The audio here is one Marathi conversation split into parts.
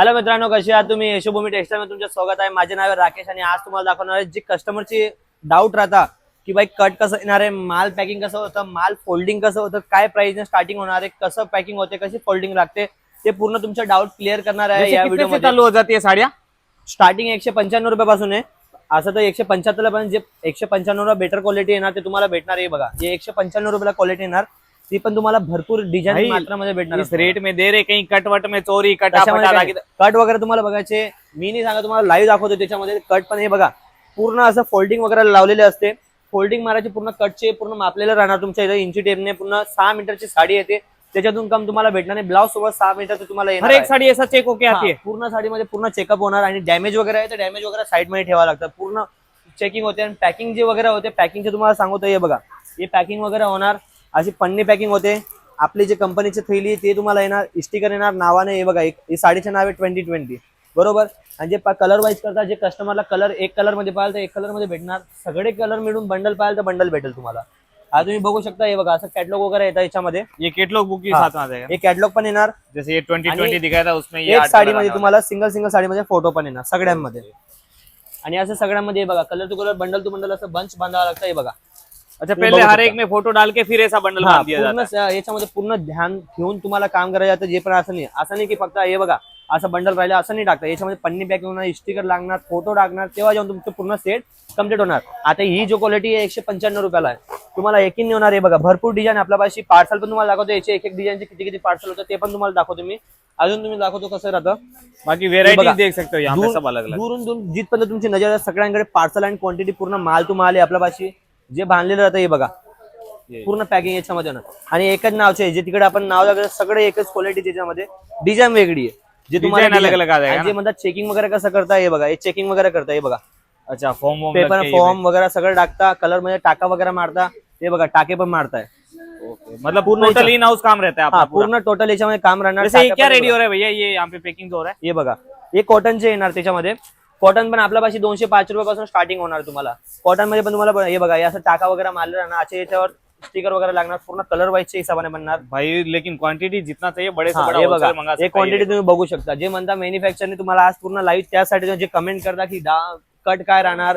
हॅलो मित्रांनो कशी आहात तुम्ही? यशोभूमी टेक्सटाईल मध्ये तुमचं स्वागत आहे. माझे नाव आहे राकेश आणि आज तुम्हाला दाखवणार आहे जी कस्टमरची डाऊट राहता की बाई कट कसं येणार आहे माल पॅकिंग कसं होतं माल फोल्डिंग कसं होतं काय प्राइस स्टार्टिंग होणार आहे कसं पॅकिंग होते कशी फोल्डिंग लागते ते पूर्ण तुमचं डाऊट क्लिअर करणार आहे या व्हिडिओ चालू हो जाती है साड़ियाँ? स्टार्टिंग एकशे पंच्याण्णव रुपयापासून आहे. असं तर एकशे पंच्याहत्तर पण जे एकशे पंच्याण्णव बेटर क्वालिटी येणार ते तुम्हाला भेटणार आहे बघा. जे एकशे पंच्याण्णव रुपयाला क्वालिटी येणार ती पण तुम्हाला भरपूर डिझाईन मात्रामध्ये भेटणार इस रेट में दे रहे कहीं कट वट में चोरी कटा कट वगैरे तुम्हाला बघायचे. मी नाही सांगा तुम्हाला लाईव्ह दाखवतो त्याच्यामध्ये. कट पण हे बघा पूर्ण असं फोल्डिंग वगैरे लावलेले असते. फोल्डिंग मारायची पूर्ण कटचे पूर्ण मापलेलं राहणार तुमच्या इथं. इंची टेपने पूर्ण सहा मीटरची साडी येते. त्याच्यातून कम तुम्हाला भेटणार नाही. ब्लाऊज सोबत सहा मीटरचं तुम्हाला येणार एक आहे. साड़ी ऐसा चेक होके आती हा, है पूर्ण साडीमध्ये पूर्ण चेकअप होणार आणि डॅमेज वगैरे आहे तर डॅमेज वगैरे साईडमध्ये ठेवावं लागतं. पूर्ण चेकिंग होते आणि पॅकिंग जे वगैरे होते पॅकिंगचे तुम्हाला सांगतो हे बघा. हे पॅकिंग वगैरे होणार. अशी पन्नी पॅकिंग होते. आपली जे कंपनीची थैली ते तुम्हाला येणार स्टिकर येणार नावाने हे बघा एक- हे साडीचे नाव आहे ट्वेंटी ट्वेंटी बरोबर? आणि जे कलर वाईज करता जे कस्टमरला कलर एक कलरमध्ये पाहाल तर एक कलरमध्ये भेटणार. सगळे कलर मिळून बंडल पाहाल तर बंडल भेटेल तुम्हाला. आता तुम्ही बघू शकता हे बघा असं कॅटलॉग वगैरे येतं याच्यामध्ये. ये केटलॉग बुक हाँ। हे. कॅटलॉग पण येणार. जैसे ये ट्वेंटी ट्वेंटी उसमें एक साडीमध्ये तुम्हाला सिंगल सिंगल साडीमध्ये फोटो पण येणार सगळ्यांमध्ये. आणि असं सगळ्यामध्ये हे बघा colour to colour bundle to bundle असं बंच बांधावं लागतं हे बघा। अच्छा पहले हर. एक में फोटो डाल के फिर ऐसा बंडल बांध दिया पूर्ण जाता स- याच्यामध्ये पूर्ण ध्यान ठेवून तुम्हाला काम करायचं जातं जे पण असं नाही. असं नाही की फक्त हे बघा असं बंडल राहिलं असं नाही टाकतं. याच्यामध्ये पन्नी पॅक होणार स्टिकर लागणार फोटो टाकणार तेव्हा जाऊन तुमचं पूर्ण सेट कंप्लीट होणार. आता ही जो क्वालिटी आहे एकशे पंच्याण्णव रुपयाला आहे. तुम्हाला एकीन नाही होणार आहे बघा भरपूर डिझाईन आपल्या पाशी पार्सल पण तुम्हाला दाखवतो याचे एक एक डिझाईनचे किती किती पार्सल होतं ते पण तुम्हाला दाखवतो मी. अजून तुम्ही दाखवतो कसं राहतं. बाकी बघा. देख सकते हो दूर- दुरून दूर जिथपर्यंत तुमची नजर सगळ्यांकडे पार्सल आणि क्वांटिटी पूर्ण माल आहे आपल्या पाशी जे बांधलेलं राहतं हे बघा. ये. पूर्ण पॅकिंग याच्यामध्ये आणि एकच नावचे आहे जे तिकडे आपण नाव लागलं सगळे एकच क्वालिटी त्याच्यामध्ये. डिझाईन वेगळी आहे. जे तुम्हाला जे म्हणतात चेकिंग वगैरे कसं करता हे बघा. हे चेकिंग वगैरे करता हे बघा. अच्छा फॉर्म पेपर ये फॉर्म वगैरे सगळं टाकता. कलरमध्ये टाका वगैरह मारता. हे बघा टाके पण मारताय. मतलब पूर्ण टोटल इन हाउस काम रहता है पूर्ण टोटल याच्यामध्ये काम राहणार ये. हो है भैया? ये यहाँ पे पैकिंग हो रहा है? हे बघा. हे कॉटनचे येणार त्याच्यामध्ये. कॉटन पण आपल्या पाशी दोनशे पाच रुपयापासून स्टार्टिंग होणार तुम्हाला. कॉटनमध्ये पण तुम्हाला हे बघा असं टाका वगैरे मारलं राहणार असे याच्यावर स्टिकर वगैरे लागणार पूर्ण कलर वाईजच्या हिसाबाने बनणार. भाई लेकिन क्वांटिटी जितना चाहिए बड़े हा, हे बघा हे क्वांटिटी। तुम्ही बघू शकता. जे म्हणता मॅन्युफॅक्चरने तुम्हाला आज पूर्ण लाईव्ह त्यासाठी जे कमेंट करता की कट काय राहणार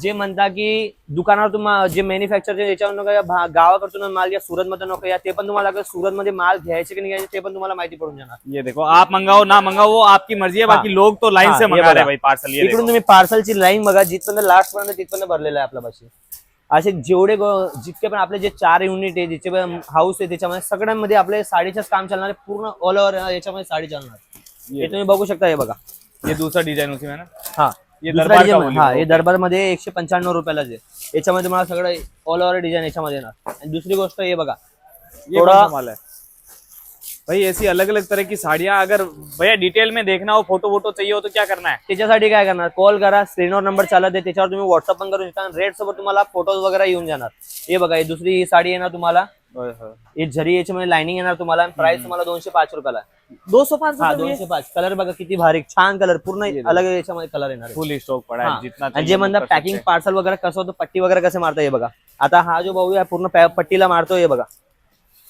जे म्हणता की दुकानावर तुम्हाला जे मॅन्युफॅक्चर याच्यावर नको गावाकडून माल या सुरत मध्ये नको या ते पण तुम्हाला अगर सुरत मध्ये माल घ्यायचे की नाही घ्यायचे ते पण तुम्हाला माहिती पडून जाणार. ये देखो आप मंगाओ ना मंगाओ वो आपकी मर्जी है बाकी लोग तो लाइन हाँ, से ये मंगा रहे बघा. हैं भाई पार्सल ये इकडून तुम्ही पार्सलची लाईन बघा जिथपर्यंत लास्ट पर्यंत तिथपर्यंत भरलेलं आहे आपल्या पाशी. असे जेवढे जितके पण आपले जे चार युनिट आहे जितके पण हाऊस आहे त्याच्यामध्ये सगळ्यांमध्ये आपले साडीचंच काम चालणार आहे पूर्ण ऑल ओव्हर याच्यामध्ये साडी चालणार. हे तुम्ही बघू शकता हे बघा. ये दूसरा डिजाइन उसी में ना? हा. ये दरबार का बोली हा हो. हे दरबार मध्ये एकशे पंच्याण्णव रुपयाला जे. याच्यामध्ये सगळं ऑल ओव्हर डिझाईन याच्यामध्ये येणार. आणि दुसरी गोष्ट हे बघा. ये थोड़ा- कौन सा माल है भाई ऐसी अलग अलग तरह की साड़ियाँ अगर भैया डिटेल में देखना हो फ़ोटो वोटो चाहिए हो तो क्या करना है? त्याच्यासाठी काय करणार? कॉल करा स्क्रीनवर नंबर चालत आहे. त्याच्यावर तुम्ही व्हॉट्सअप पण करू शकता. रेट सोबत तुम्हाला फ़ोटोज़ वगैरे येऊन जाणार. हे बघा ही दुसरी ही साडी येणार तुम्हाला. हे झरी याच्यामध्ये लाइनिंग येणार तुम्हाला प्राइस तुम्हाला दोनशे पाच रुपयाला आहे. दो सौ पाँच हा दोनशे पाच कलर बघा किती भारी छान कलर पूर्ण अलग याच्यामध्ये कलर येणार आहे. फुल स्टॉक पड़ा जे म्हणतात पॅकिंग। पार्सल वगैरे कसं होतं पट्टी वगैरे कसं मारता हे बघा आता हा जो भाऊ आहे पूर्ण पट्टीला मारतोय हे बघा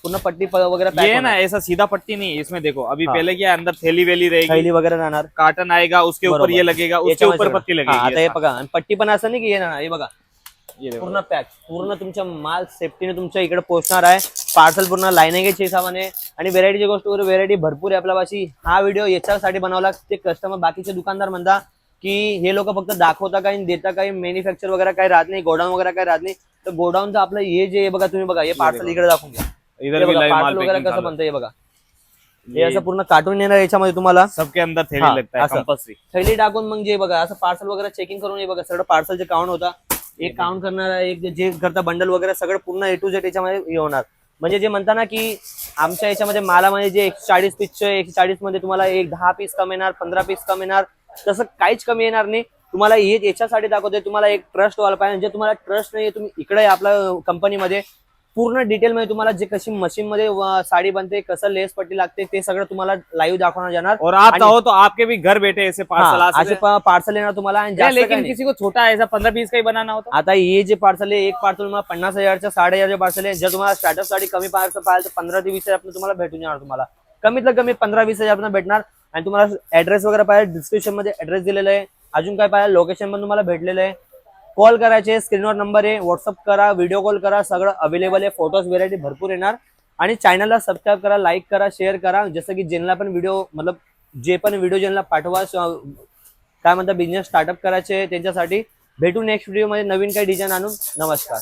पूर्ण पट्टी वगैरे ये ना. ऐसा सीधा पट्टी नहीं इसमें देखो अभी हाँ। पहले क्या अंदर थैली वेली रहेगी थैली वगैरे राहणार काटन आएगा उसके ऊपर. ये लगेगा उसके ऊपर हा, लगेगी आता हे। बघा आणि पट्टी पण असं नाही की येणार हे बघा ये पूर्ण पॅक पूर्ण तुमच्या माल सेफ्टीने तुमच्या इकडे पोहोचणार आहे. पार्सल पूर्ण लाईनिंगच्या हिसाबाने आणि व्हेरायटीची गोष्ट वगैरे व्हेरायटी भरपूर आहे आपल्यापाशी. हा व्हिडिओ याच्यासाठी बनवला ते कस्टमर बाकीचे दुकानदार म्हणता की हे लोक फक्त दाखवता काही देता काही मॅन्युफॅक्चर वगैरे काही राहत नाही गोडाऊन वगैरे काही राहत नाही. तर गोडाऊनचं आपलं हे जे बघा तुम्ही बघा हे पार्सल इकडे दाखवून घ्या. पार्सल वगैरे कसं है। बनतं हे बघा. हे असं पूर्ण काटून येणार याच्यामध्ये तुम्हाला? सबके अंदर थैली लगता है। कंपल्सरी थैली टाकून मग जे बघा असं पार्सल वगैरे चेकिंग करून हे बघा सगळं पार्सलचे काउंट होता एक काम करणार एक जे करता बंडल वगैरे सगळं पूर्ण ए टू झेड याच्यामध्ये हे होणार. म्हणजे जे म्हणता ना की आमच्या याच्यामध्ये मालामध्ये जे एकशे चाळीस पीसचे एकशे चाळीसमध्ये तुम्हाला एक दहा पीस कमी येणार पंधरा पीस कमी येणार तसं काहीच कमी येणार नाही. तुम्हाला हे याच्यासाठी दाखवते तुम्हाला एक ट्रस्ट व्हायला पाहिजे. म्हणजे तुम्हाला ट्रस्ट नाही तुम्ही इकडे आपल्या कंपनीमध्ये पूर्ण डिटेल मध्ये तुम्हाला जे कशी मशीन मध्ये व- साडी बनते कसं लेस पट्टी लागते ते सगळं तुम्हाला लाईव्ह दाखवणार जाणार और आप चाहो तो आपके भी घर बैठे ऐसे पार्सल हा, पार्सल येणार तुम्हाला काही लेकिन. किसी को छोटा ऐसा पंद्रह बीस का ही बनाना होता आता हे जे पार्सल आहे एक पार्सल तुम्हाला पन्नास हजारच्या साठ हजारचे पार्सल आहे. जर तुम्हाला स्टार्टअपसाठी कमी पार्सल पाहिजे तर पंधरा ते वीस हजार तुम्हाला भेटून जाणार तुम्हाला. कमीत कमी पंधरा वीस हजार भेटणार. आणि तुम्हाला ऍड्रेस वगैरे पाहिजे डिस्क्रिप्शनमध्ये ऍड्रेस दिलेला आहे. अजून काय पाहिजे लोकेशन पण तुम्हाला भेटलेलं आहे. कॉल करायचे स्क्रीनवर नंबर आहे व्हॉट्सअप करा व्हिडिओ कॉल करा सगळं अवेलेबल आहे फोटोज व्हेरायटी भरपूर येणार. आणि चॅनलला सबस्क्राईब करा लाईक करा शेअर करा. जसं की ज्यांना पण व्हिडिओ मतलब जे पण व्हिडिओ ज्यांना पाठवा काय म्हणतात बिझनेस स्टार्टअप करायचे त्यांच्यासाठी भेटू नेक्स्ट व्हिडिओमध्ये नवीन काही डिझाईन आणून. नमस्कार.